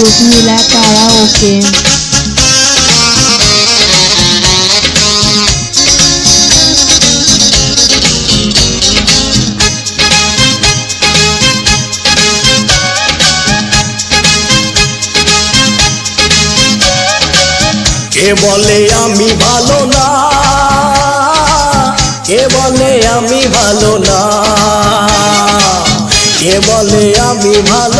রুকমিলা karaoke কে বলে আমি ভালো না? কে বলে আমি ভালো না? কে বলে আমি ভালো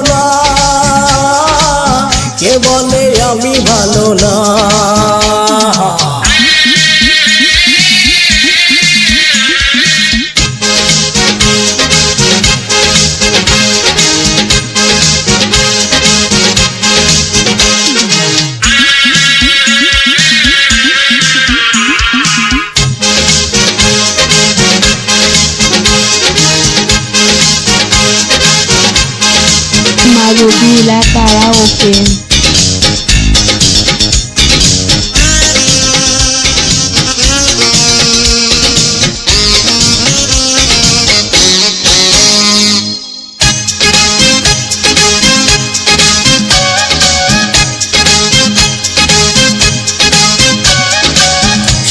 মারুকমিলা কারাওকে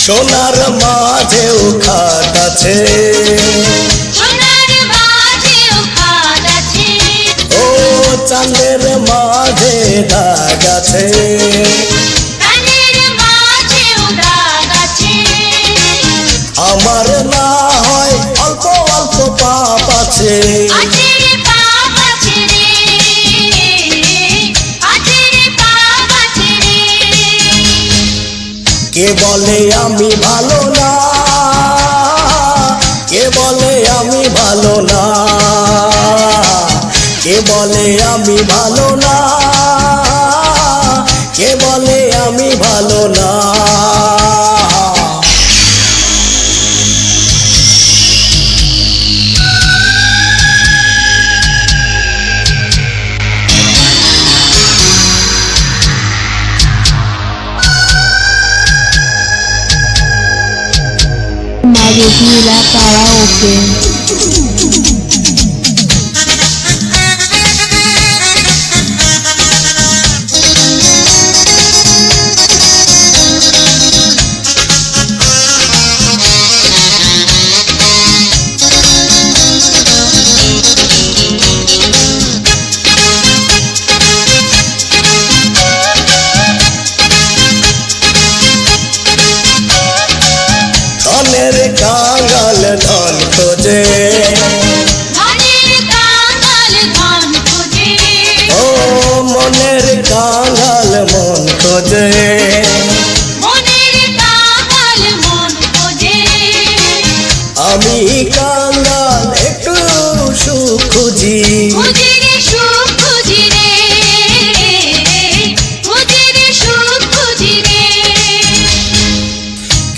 সোনার মাঝেও খাট আছে। চাঁদের মাঝে দাগ আছে। আমার না হয় অল্প অল্প পাপ আছে। কে বলে আমি ভালো না? কে বলে আমি ভালো না? কে বলে আমি ভালো না? মারুকমিলা কারাওকে ধনের কাঙাল কাঙাল ধন খোঁজে। ও মনের কাঙাল মন খোঁজে। মন আমি কাঙ্গাল একটু সুখ খুঁজি।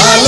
আমি